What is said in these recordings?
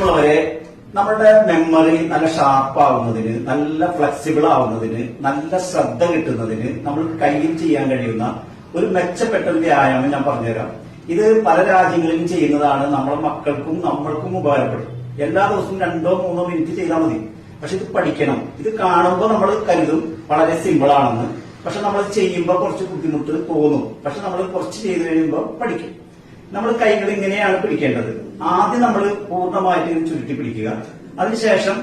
പ്രിയമുള്ളവരെ നമ്മുടെ മെമ്മറി നല്ല ഷാർപ്പ് ആവുന്നതിന് നല്ല ഫ്ലെക്സിബിൾ ആവുന്നതിന് നല്ല ശ്രദ്ധ കിട്ടുന്നതിന് നമ്മൾ കയ്യിൽ ചെയ്യാൻ കഴിയുന്ന ഒരു മെച്ചപ്പെട്ട വ്യായാമം ഞാൻ പറഞ്ഞുതരാം. ഇത് പല രാജ്യങ്ങളിലും ചെയ്യുന്നതാണ്. നമ്മളെ മക്കൾക്കും നമ്മൾക്കും ഉപകാരപ്പെടും. എല്ലാ ദിവസവും രണ്ടോ മൂന്നോ മിനിറ്റ് ചെയ്താൽ മതി. പക്ഷെ ഇത് പഠിക്കണം. ഇത് കാണുമ്പോൾ നമ്മൾ കരുതും വളരെ സിമ്പിൾ ആണെന്ന്. പക്ഷെ നമ്മൾ ചെയ്യുമ്പോൾ കുറച്ച് ബുദ്ധിമുട്ട് തോന്നും. പക്ഷെ നമ്മൾ കുറച്ച് ചെയ്ത് കഴിയുമ്പോൾ പഠിക്കും. നമ്മൾ കൈകൾ ഇങ്ങനെയാണ് പിടിക്കേണ്ടത്. ആദ്യം നമ്മൾ പൂർണമായിട്ട് ചുരുട്ടി പിടിക്കുക. അതിനുശേഷം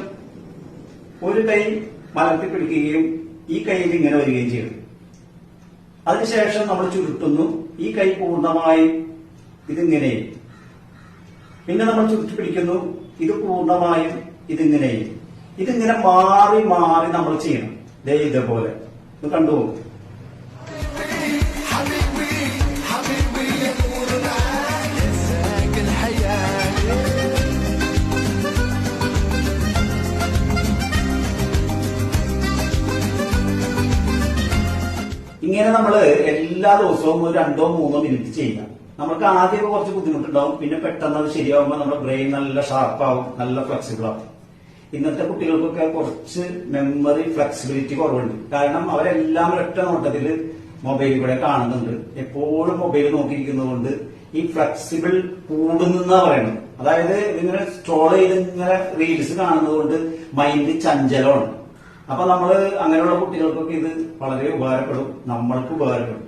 ഒരു കൈ മലർത്തി പിടിക്കുകയും ഈ കൈയിൽ ഇങ്ങനെ വരികയും ചെയ്യും. അതിനുശേഷം നമ്മൾ ചുരുട്ടുന്നു. ഈ കൈ പൂർണമായി ഇതിങ്ങനെ പിന്നെ നമ്മൾ ചുരുട്ടി പിടിക്കുന്നു. ഇത് പൂർണമായും ഇതിങ്ങനെ ഇതിങ്ങനെ മാറി മാറി നമ്മൾ ചെയ്യണം. ദേ ഇതേപോലെ. ഇത് കണ്ടുപോകും ഇങ്ങനെ നമ്മൾ എല്ലാ ദിവസവും ഒരു രണ്ടോ മൂന്നോ മിനിറ്റ് ചെയ്യുക. നമുക്ക് ആദ്യം കുറച്ച് ബുദ്ധിമുട്ടുണ്ടാവും. പിന്നെ പെട്ടെന്ന് അത് ശരിയാവുമ്പോൾ നമ്മുടെ ബ്രെയിൻ നല്ല ഷാർപ്പാവും നല്ല ഫ്ലെക്സിബിൾ ആവും. ഇന്നത്തെ കുട്ടികൾക്കൊക്കെ കുറച്ച് മെമ്മറി ഫ്ലെക്സിബിലിറ്റി കുറവുണ്ട്. കാരണം അവരെല്ലാം ഒരൊറ്റ നോട്ടത്തിൽ മൊബൈലിൽ കൂടെ കാണുന്നുണ്ട്. എപ്പോഴും മൊബൈൽ നോക്കിയിരിക്കുന്നതുകൊണ്ട് ഈ ഫ്ലെക്സിബിൾ കൂടുന്നെന്നാ പറയുന്നത് അതായത് ഇങ്ങനെ സ്ട്രോൾ ചെയ്ത് ഇങ്ങനെ റീൽസ് കാണുന്നതുകൊണ്ട് മൈൻഡ് ചഞ്ചലമാണ്. അപ്പൊ നമ്മൾ അങ്ങനെയുള്ള കുട്ടികൾക്കൊക്കെ ഇത് വളരെ ഉപകാരപ്പെടും. നമ്മൾക്ക് ഉപകാരപ്പെടും.